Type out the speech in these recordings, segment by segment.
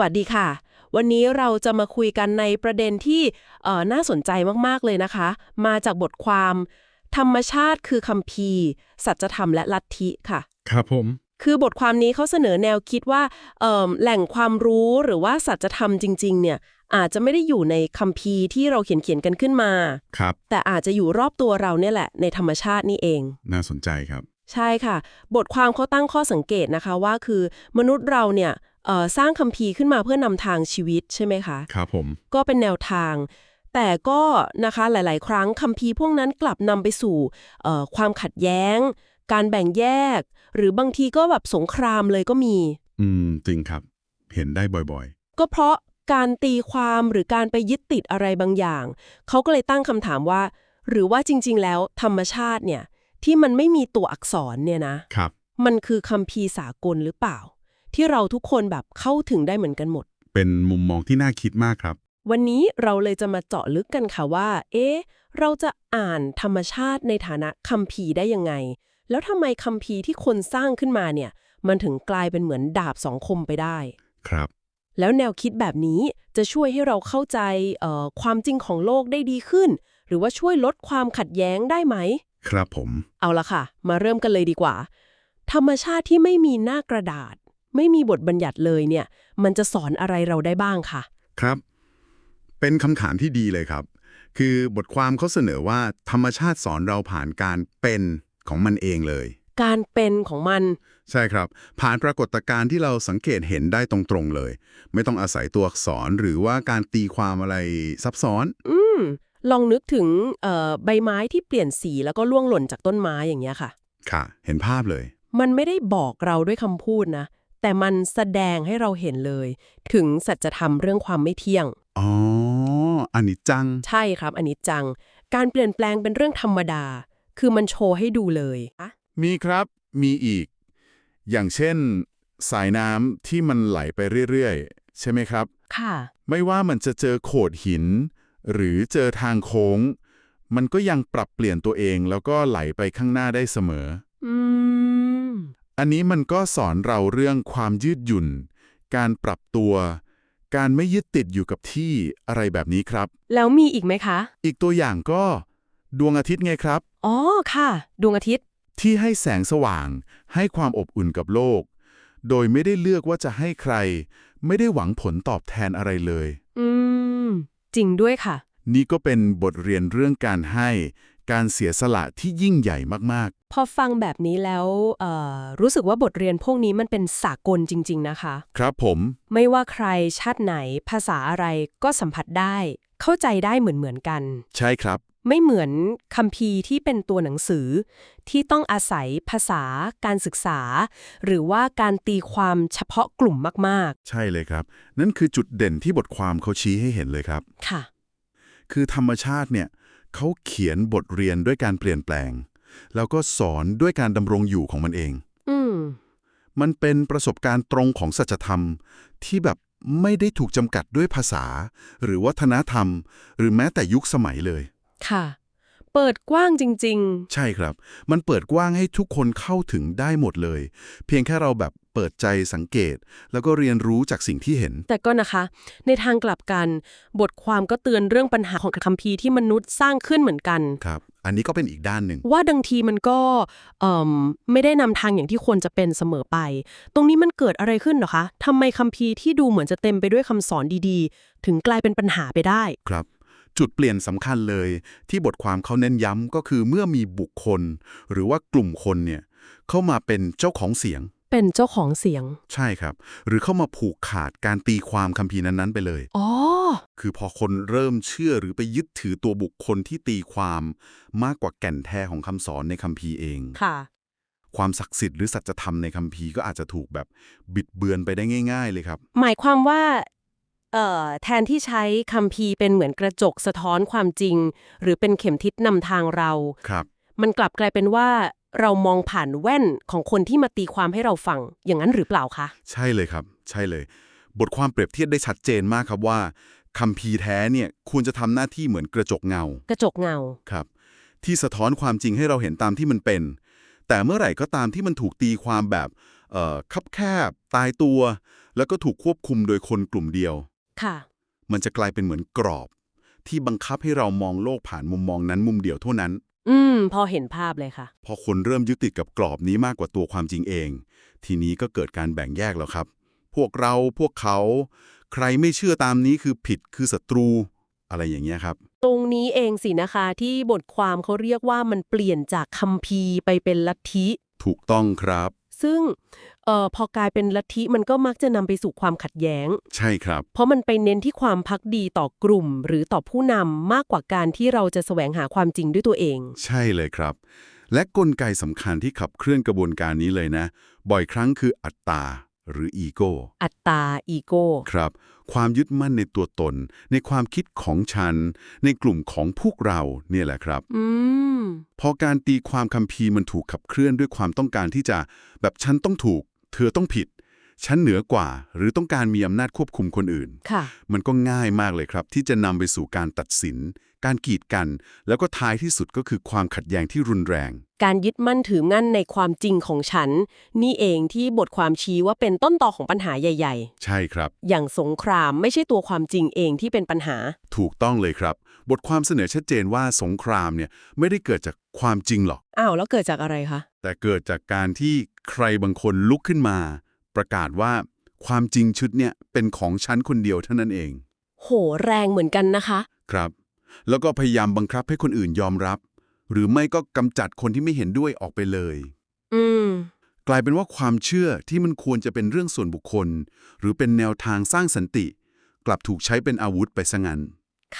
วัสดีค่ะ วันนี้เราจะมาคุยกันในประเด็นที่เอ่อน่าสนใจมาก ๆ เลยนะคะ มาจากบทความ ธรรมชาติคือคัมภีร์สัจธรรมและลัทธิค่ะ ครับผม คือบทความนี้เขาเสนอแนวคิดว่าเอิ่มแหล่งความรู้หรือว่าสัจธรรมจริง ๆ เนี่ยอาจจะไม่ได้อยู่ในคัมภีร์ที่เราเขียนเขียนๆกันขึ้นมา ครับ แต่อาจจะอยู่รอบตัวเราเนี่ยแหละ ในธรรมชาตินี่เอง น่าสนใจครับ ใช่ค่ะ บทความเขาตั้งข้อสังเกตนะคะว่าคือ มนุษย์เราเนี่ยเอ่อ สร้างคัมภีร์ขึ้นมาเพื่อนำทางชีวิตใช่ไหมคะ ครับผม ก็เป็นแนวทาง แต่ก็นะคะหลาย ๆ ครั้งคัมภีร์พวกนั้นกลับนำไปสู่เอ่อความขัดแย้ง การแบ่งแยก หรือบางทีก็แบบสงครามเลยก็มี อืม จริงครับ เห็นได้บ่อยก็เพราะการตีความหรือการไปยึดติดอะไรบางอย่าง เขาก็เลยตั้งคำถามว่า หรือว่าจริง ๆ แล้วธรรมชาติเนี่ยที่มันไม่มีตัวอักษรเนี่ยนะ ๆ ครับ มันคือคัมภีร์สากลหรือเปล่า ที่เราทุกคนแบบเข้าถึงได้เหมือนกันหมด เป็นมุมมองที่น่าคิดมากครับ วันนี้เราเลยจะมาเจาะลึกกันค่ะว่า เอ๊ะ เราจะอ่านธรรมชาติในฐานะคัมภีร์ได้ยังไง แล้วทำไมคัมภีร์ที่คนสร้างขึ้นมาเนี่ย มันถึงกลายเป็นเหมือนดาบสองคมไปได้ ครับ แล้วแนวคิดแบบนี้จะช่วยให้เราเข้าใจเอ่อความจริงของโลกได้ดีขึ้น หรือว่าช่วยลดความขัดแย้งได้ไหม ครับผม เอาละค่ะ มาเริ่มกันเลยดีกว่า ธรรมชาติที่ไม่มีหน้ากระดาษ ไม่มีบทบัญญัติเลยเนี่ย มันจะสอนอะไรเราได้บ้างค่ะครับ เป็นคำถามที่ดีเลยครับ คือบทความเขาเสนอว่าธรรมชาติสอนเราผ่านการเป็นของมันเองเลย การเป็นของมัน ใช่ครับ ผ่านปรากฏการณ์ที่เราสังเกตเห็นได้ตรงๆเลย ไม่ต้องอาศัยตัวอักษรหรือว่าการตีความอะไรซับซ้อน อืมลองนึกถึงเอ่อใบไม้ที่เปลี่ยนสีแล้วก็ร่วงหล่นจากต้นไม้อย่างเงี้ยค่ะ ค่ะ เห็นภาพเลย มันไม่ได้บอกเราด้วยคำพูดนะ แต่มันแสดงให้เราเห็นเลย ถึงสัจธรรมเรื่องความไม่เที่ยง อ๋อ อันนี้จัง ใช่ครับ อันนี้จัง การเปลี่ยนแปลงเป็นเรื่องธรรมดา คือมันโชว์ให้ดูเลยอะมีครับ มีอีก อย่างเช่น สายน้ำที่มันไหลไปเรื่อยๆ ใช่ไหมครับ ค่ะ ไม่ว่ามันจะเจอโขดหิน หรือเจอทางโค้ง มันก็ยังปรับเปลี่ยนตัวเองแล้วก็ไหลไปข้างหน้าได้เสมอ อืมอันนี้มันก็สอนเราเรื่องความยืดหยุ่น การปรับตัว การไม่ยึดติดอยู่กับที่อะไรแบบนี้ครับ แล้วมีอีกไหมคะ อีกตัวอย่างก็ ดวงอาทิตย์ไงครับ อ๋อค่ะ ดวงอาทิตย์ ที่ให้แสงสว่าง ให้ความอบอุ่นกับโลก โดยไม่ได้เลือกว่าจะให้ใคร ไม่ได้หวังผลตอบแทนอะไรเลย อืม จริงด้วยค่ะ นี่ก็เป็นบทเรียนเรื่องการให้ การเสียสละที่ยิ่งใหญ่มากพอฟังแบบนี้แล้วเอ่อรู้สึกว่าบทเรียนพวกนี้มันเป็นสากลจริง ๆ นะคะๆครับผม ไม่ว่าใครชาติไหนภาษาอะไรก็สัมผัสได้ เข้าใจได้เหมือนเหมือนๆกัน ใช่ครับไม่เหมือนคัมภีร์ที่เป็นตัวหนังสือ ที่ต้องอาศัยภาษา การศึกษา หรือว่าการตีความเฉพาะกลุ่มมากใช่เลยครับ นั่นคือจุดเด่นที่บทความเขาชี้ให้เห็นเลยครับๆค่ะ คือธรรมชาติเนี่ย เขาเขียนบทเรียนด้วยการเปลี่ยนแปลง แล้วก็สอนด้วยการดำรงอยู่ของมันเอง อืม มันเป็นประสบการณ์ตรงของสัจธรรม ที่แบบไม่ได้ถูกจำกัดด้วยภาษา หรือวัฒนธรรม หรือแม้แต่ยุคสมัยเลย ค่ะ เปิดกว้างจริงใช่ครับ มันเปิดกว้างให้ทุกคนเข้าถึงได้หมดเลย เพียงแค่เราแบบเปิดใจสังเกต แล้วก็เรียนรู้จากสิ่งที่เห็นๆแต่ก็นะคะ ในทางกลับกัน บทความก็เตือนเรื่องปัญหาของคัมภีร์ที่มนุษย์สร้างขึ้นเหมือนกัน ครับ อันนี้ก็เป็นอีกด้านหนึ่ง ว่าดังทีมันก็เอิ่มไม่ได้นำทางอย่างที่ควรจะเป็นเสมอไป ตรงนี้มันเกิดอะไรขึ้นเหรอคะทำไมคัมภีร์ที่ดูเหมือนจะเต็มไปด้วยคำสอนดีๆ ถึงกลายเป็นปัญหาไปได้ ครับ จุดเปลี่ยนสำคัญเลย ที่บทความเขาเน้นย้ำก็คือเมื่อมีบุคคล หรือว่ากลุ่มคนเนี่ยเข้ามาเป็นเจ้าของเสียง เป็นเจ้าของเสียง ใช่ครับ หรือเข้ามาผูกขาดการตีความคัมภีร์นั้นๆไปเลยอ๋อคือพอคนเริ่มเชื่อหรือไปยึดถือตัวบุคคลที่ตีความมากกว่าแก่นแท้ของคำสอนในคัมภีร์เองค่ะ ความศักดิ์สิทธิ์หรือสัจธรรมในคัมภีร์ก็อาจจะถูกแบบบิดเบือนไปได้ง่าย ๆ เลยครับ หมายความว่าเอ่อ แทนที่ใช้คัมภีร์เป็นเหมือนกระจกสะท้อนความจริง หรือเป็นเข็มทิศนำทางเราครับ มันกลับกลายเป็นว่าเรามองผ่านแว่นของคนที่มาตีความให้เราฟัง อย่างนั้นหรือเปล่าคะ ใช่เลยครับ ใช่เลย บทความเปรียบเทียบได้ชัดเจนมากครับว่าคัมภีร์แท้เนี่ยควรจะทำหน้าที่เหมือนกระจกเงา กระจกเงาครับ ที่สะท้อนความจริงให้เราเห็นตามที่มันเป็น แต่เมื่อไหร่ก็ตามที่มันถูกตีความแบบเอ่อคับแคบ ตายตัว แล้วก็ถูกควบคุมโดยคนกลุ่มเดียว ค่ะ มันจะกลายเป็นเหมือนกรอบ ที่บังคับให้เรามองโลกผ่านมุมมองนั้นมุมเดียวเท่านั้น อืม พอเห็นภาพเลยค่ะ พอคนเริ่มยึดติดกับกรอบนี้มากกว่าตัวความจริงเอง ทีนี้ก็เกิดการแบ่งแยกแล้วครับ พวกเราพวกเขา ใครไม่เชื่อตามนี้คือผิดคือศัตรู อะไรอย่างเงี้ยครับ ตรงนี้เองสินะคะที่บทความเขาเรียกว่ามันเปลี่ยนจากคัมภีร์ไปเป็นลัทธิ ถูกต้องครับ ซึ่งเอ่อพอกลายเป็นลัทธิมันก็มักจะนำไปสู่ความขัดแย้ง ใช่ครับ เพราะมันไปเน้นที่ความพักดีต่อกลุ่ม หรือต่อผู้นำมากกว่าการที่เราจะแสวงหาความจริงด้วยตัวเอง ใช่เลยครับ และกลไกสำคัญที่ขับเคลื่อนกระบวนการนี้เลยนะ บ่อยครั้งคืออัตตาหรืออีโก้อัตตาอีโก้ครับ ความยึดมั่นในตัวตน ในความคิดของฉัน ในกลุ่มของพวกเราเนี่ยแหละครับอืมพอการตีความคัมภีร์มันถูกขับเคลื่อนด้วยความต้องการที่จะ แบบฉันต้องถูก เธอต้องผิด ฉันเหนือกว่า หรือต้องการมีอำนาจควบคุมคนอื่นค่ะมันก็ง่ายมากเลยครับ ที่จะนำไปสู่การตัดสิน การกีดกัน แล้วก็ท้ายที่สุดก็คือความขัดแย้งที่รุนแรง การยึดมั่นถืองั้นในความจริงของฉัน นี่เองที่บทความชี้ว่าเป็นต้นตอของปัญหาใหญ่ใช่ครับๆอย่างสงครามไม่ใช่ตัวความจริงเองที่เป็นปัญหา ถูกต้องเลยครับ บทความเสนอชัดเจนว่าสงครามเนี่ยไม่ได้เกิดจากความจริงหรอก อ้าวแล้วเกิดจากอะไรคะ แต่เกิดจากการที่ใครบางคนลุกขึ้นมา ประกาศว่าความจริงชุดเนี่ยเป็นของฉันคนเดียวเท่านั้นเอง โห แรงเหมือนกันนะคะ ครับ แล้วก็พยายามบังคับให้คนอื่นยอมรับ หรือไม่ก็กำจัดคนที่ไม่เห็นด้วยออกไปเลย อืม กลายเป็นว่าความเชื่อที่มันควรจะเป็นเรื่องส่วนบุคคล หรือเป็นแนวทางสร้างสันติ กลับถูกใช้เป็นอาวุธไปซะงั้น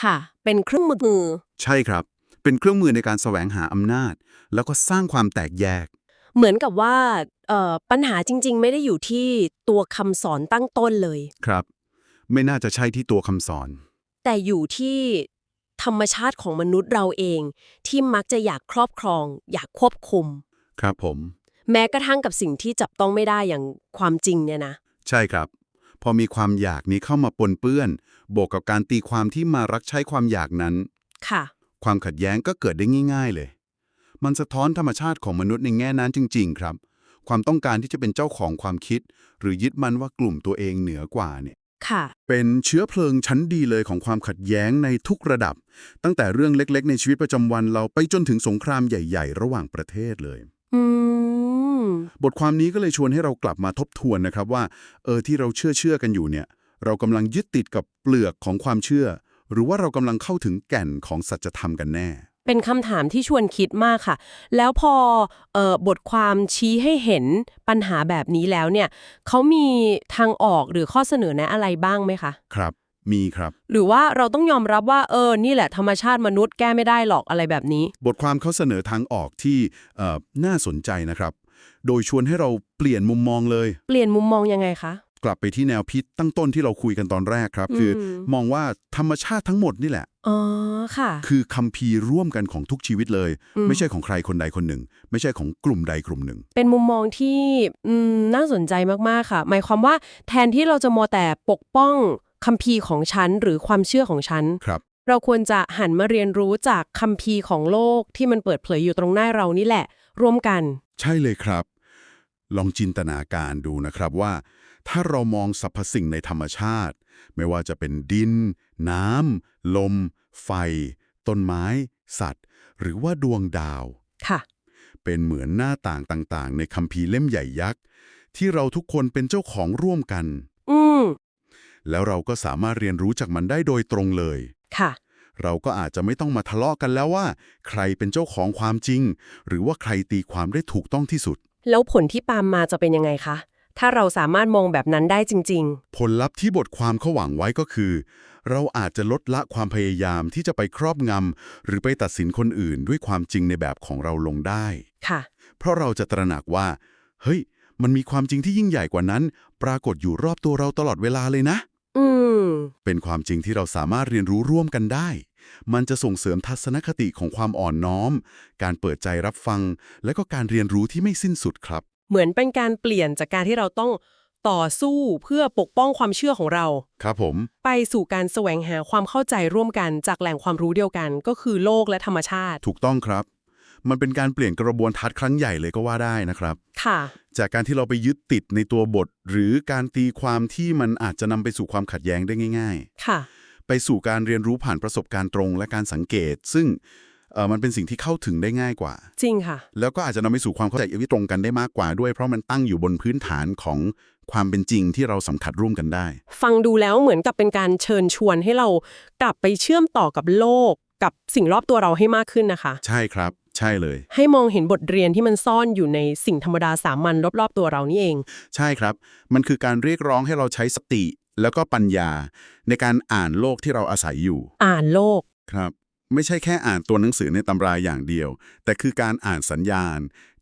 ค่ะ เป็นเครื่องมือ ใช่ครับ เป็นเครื่องมือในการแสวงหาอำนาจ แล้วก็สร้างความแตกแยก เหมือนกับว่าเอ่อปัญหาจริง ๆ ไม่ได้อยู่ที่ตัวคำสอนตั้งต้นเลย ครับ ไม่น่าจะใช่ที่ตัวคำสอน แต่อยู่ที่ธรรมชาติของมนุษย์เราเอง ที่มักจะอยากครอบครอง อยากควบคุม ครับผม แม้กระทั่งกับสิ่งที่จับต้องไม่ได้อย่างความจริงเนี่ยนะ ใช่ครับ พอมีความอยากนี้เข้ามาปนเปื้อน บวกกับการตีความที่มารักใช้ความอยากนั้น ค่ะ ความขัดแย้งก็เกิดได้ง่าย ๆ เลย มันสะท้อนธรรมชาติของมนุษย์ในแง่นั้นจริง ๆ ครับ ความต้องการที่จะเป็นเจ้าของความคิด หรือยึดมั่นว่ากลุ่มตัวเองเหนือกว่าเนี่ยค่ะ เป็นเชื้อเพลิงชั้นดีเลยของความขัดแย้งในทุกระดับ ตั้งแต่เรื่องเล็ก ๆ ในชีวิตประจำวันเราไปจนถึงสงครามใหญ่ ๆ ระหว่างประเทศเลยอืมบทความนี้ก็เลยชวนให้เรากลับมาทบทวนนะครับว่า เออที่เราเชื่อเชื่อกันอยู่เนี่ย เรากำลังยึดติดกับเปลือกของความเชื่อ หรือว่าเรากำลังเข้าถึงแก่นของสัจธรรมกันแน่ เป็นคำถามที่ชวนคิดมากค่ะ แล้วพอเออบทความชี้ให้เห็นปัญหาแบบนี้แล้วเนี่ยเขามีทางออกหรือข้อเสนอแนะอะไรบ้างไหมคะ ครับ มีครับ หรือว่าเราต้องยอมรับว่าเออ นี่แหละธรรมชาติมนุษย์แก้ไม่ได้หรอกอะไรแบบนี้ บทความเขาเสนอทางออกที่เอ่อน่าสนใจนะครับ โดยชวนให้เราเปลี่ยนมุมมองเลย เปลี่ยนมุมมองยังไงคะกลับไปที่แนวพิษตั้งต้นที่เราคุยกันตอนแรกครับ คืออมมองว่าธรรมชาติทั้งหมดนี่แหละ อ๋อค่ะ คือคัมภีร์ร่วมกันของทุกชีวิตเลยอืมไม่ใช่ของใครคนใดคนหนึ่ง ไม่ใช่ของกลุ่มใดกลุ่มหนึ่ง เป็นมุมมองที่อืมน่าสนใจมาก ๆ ค่ะ หมายความว่าแทนที่เราจะมัวแต่ปกป้องคัมภีร์ของฉันหรือความเชื่อของฉันครับ เราควรจะหันมาเรียนรู้จากคัมภีร์ของโลกที่มันเปิดเผยอยู่ตรงหน้าเรานี่แหละ ร่วมกัน ใช่เลยครับ ลองจินตนาการดูนะครับว่า ถ้าเรามองสรรพสิ่งในธรรมชาติ ไม่ว่าจะเป็นดิน น้ำ ลม ไฟ ต้นไม้ สัตว์ หรือว่าดวงดาว ค่ะ เป็นเหมือนหน้าต่างต่างๆ ในคัมภีร์เล่มใหญ่ยักษ์ ที่เราทุกคนเป็นเจ้าของร่วมกัน อืมแล้วเราก็สามารถเรียนรู้จากมันได้โดยตรงเลย ค่ะ เราก็อาจจะไม่ต้องมาทะเลาะกันแล้วว่า ใครเป็นเจ้าของความจริง หรือว่าใครตีความได้ถูกต้องที่สุด แล้วผลที่ตามมาจะเป็นยังไงคะ ถ้าเราสามารถมองแบบนั้นได้จริงผลลัพธ์ที่บทความเขาหวังไว้ก็คือ เราอาจจะลดละความพยายามที่จะไปครอบงำหรือไปตัดสินคนอื่นด้วยความจริงในแบบของเราลงได้ๆค่ะ เพราะเราจะตระหนักว่า เฮ้ย มันมีความจริงที่ยิ่งใหญ่กว่านั้น ปรากฏอยู่รอบตัวเราตลอดเวลาเลยนะ อืม เป็นความจริงที่เราสามารถเรียนรู้ร่วมกันได้ มันจะส่งเสริมทัศนคติของความอ่อนน้อม การเปิดใจรับฟัง และก็การเรียนรู้ที่ไม่สิ้นสุดครับ เหมือนเป็นการเปลี่ยนจากการที่เราต้อง ต่อสู้เพื่อปกป้องความเชื่อของเรา ครับผม ไปสู่การแสวงหาความเข้าใจร่วมกันจากแหล่งความรู้เดียวกัน ก็คือโลกและธรรมชาติ ถูกต้องครับ มันเป็นการเปลี่ยนกระบวนทัศน์ครั้งใหญ่เลยก็ว่าได้นะครับ ค่ะ จากการที่เราไปยึดติดในตัวบท หรือการตีความที่มันอาจจะนำไปสู่ความขัดแย้งได้ง่ายค่ะๆไปสู่การเรียนรู้ผ่านประสบการณ์ตรงและการสังเกต ซึ่ง เอ่อมันเป็นสิ่งที่เข้าถึงได้ง่ายกว่า จริงค่ะ แล้วก็อาจจะนำไปสู่ความเข้าใจที่ตรงกันได้มากกว่าด้วย เพราะมันตั้งอยู่บนพื้นฐานของความเป็นจริงที่เราสัมผัสร่วมกันได้ ฟังดูแล้วเหมือนกับเป็นการเชิญชวนให้เรากลับไปเชื่อมต่อกับโลก กับสิ่งรอบตัวเราให้มากขึ้นนะคะ ใช่ครับ ใช่เลย ให้มองเห็นบทเรียนที่มันซ่อนอยู่ในสิ่งธรรมดาสามัญรอบๆตัวเรานี่เอง ใช่ครับ มันคือการเรียกร้องให้เราใช้สติ แล้วก็ปัญญา ในการอ่านโลกที่เราอาศัยอยู่ อ่านโลก ครับ ไม่ใช่แค่อ่านตัวหนังสือในตำราอย่างเดียว แต่คือการอ่านสัญญาณ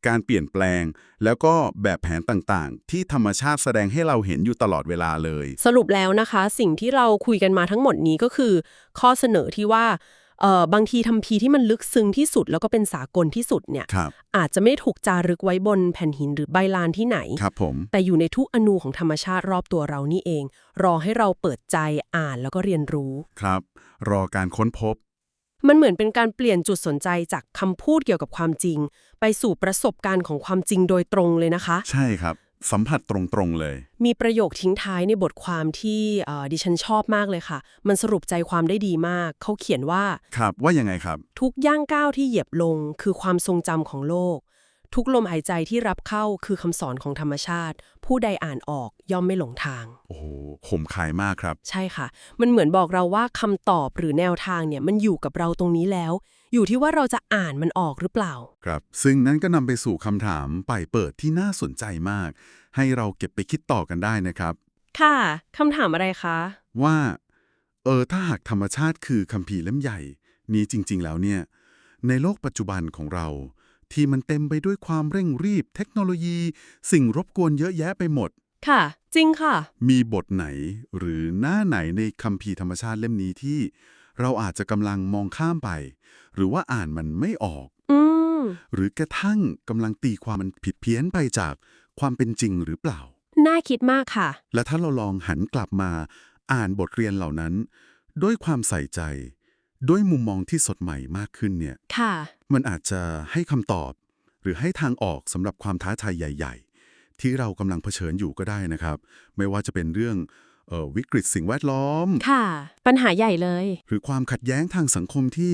การเปลี่ยนแปลง แล้วก็แบบแผนต่างๆ ที่ธรรมชาติแสดงให้เราเห็นอยู่ตลอดเวลาเลย สรุปแล้วนะคะ สิ่งที่เราคุยกันมาทั้งหมดนี้ก็คือ ข้อเสนอที่ว่าเอ่อบางทีทำพีร์ที่มันลึกซึ้งที่สุดแล้วก็เป็นสากลที่สุดเนี่ยครับอาจจะไม่ได้ถูกจารึกไว้บนแผ่นหินหรือใบลานที่ไหนครับผมแต่อยู่ในทุกอนูของธรรมชาติรอบตัวเรานี่เอง รอให้เราเปิดใจอ่านแล้วก็เรียนรู้ครับ รอการค้นพบ มันเหมือนเป็นการเปลี่ยนจุดสนใจจากคำพูดเกี่ยวกับความจริง ไปสู่ประสบการณ์ของความจริงโดยตรงเลยนะคะ ใช่ครับ สัมผัสตรงๆเลย มีประโยคทิ้งท้ายในบทความที่เอ่อดิฉันชอบมากเลยค่ะ มันสรุปใจความได้ดีมาก เขาเขียนว่า ครับว่ายังไงครับ ทุกย่างก้าวที่เหยียบลงคือความทรงจำของโลก ทุกลมหายใจที่รับเข้าคือคำสอนของธรรมชาติ ผู้ใดอ่านออกย่อมไม่หลงทาง โอ้โหขมคายมากครับ ใช่ค่ะ มันเหมือนบอกเราว่าคำตอบหรือแนวทางเนี่ยมันอยู่กับเราตรงนี้แล้ว อยู่ที่ว่าเราจะอ่านมันออกหรือเปล่า ครับ ซึ่งนั้นก็นำไปสู่คำถามไปเปิดที่น่าสนใจมาก ให้เราเก็บไปคิดต่อกันได้นะครับ ค่ะคำถามอะไรคะ ว่าเออถ้าหากธรรมชาติคือคัมภีร์เล่มใหญ่ นี้จริง ๆ แล้วเนี่ย ในโลกปัจจุบันของเรา ที่มันเต็มไปด้วยความเร่งรีบ เทคโนโลยี สิ่งรบกวนเยอะแยะไปหมด ค่ะ จริงค่ะ มีบทไหนหรือหน้าไหนในคัมภีร์ธรรมชาติเล่มนี้ที่ เราอาจจะกำลังมองข้ามไป หรือว่าอ่านมันไม่ออก อืม หรือกระทั่งกำลังตีความมันผิดเพี้ยนไปจากความเป็นจริงหรือเปล่า น่าคิดมากค่ะ และถ้าเราลองหันกลับมา อ่านบทเรียนเหล่านั้น ด้วยความใส่ใจ ด้วยมุมมองที่สดใหม่มากขึ้นเนี่ย ค่ะ มันอาจจะให้คำตอบ หรือให้ทางออกสำหรับความท้าทายใหญ่ ๆ ที่เรากำลังเผชิญอยู่ก็ได้นะครับ ไม่ว่าจะเป็นเรื่องเออ วิกฤตสิ่งแวดล้อม ค่ะ ปัญหาใหญ่เลย หรือความขัดแย้งทางสังคมที่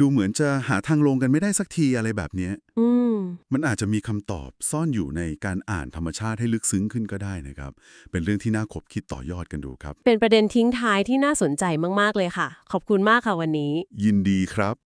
ดูเหมือนจะหาทางลงกันไม่ได้สักทีอะไรแบบเนี้ยอืม มันอาจจะมีคำตอบซ่อนอยู่ในการอ่านธรรมชาติให้ลึกซึ้งขึ้นก็ได้นะครับ เป็นเรื่องที่น่าขบคิดต่อยอดกันดูครับ เป็นประเด็นทิ้งท้ายที่น่าสนใจมาก ๆ เลยค่ะ ขอบคุณมากค่ะวันนี้ ยินดีครับ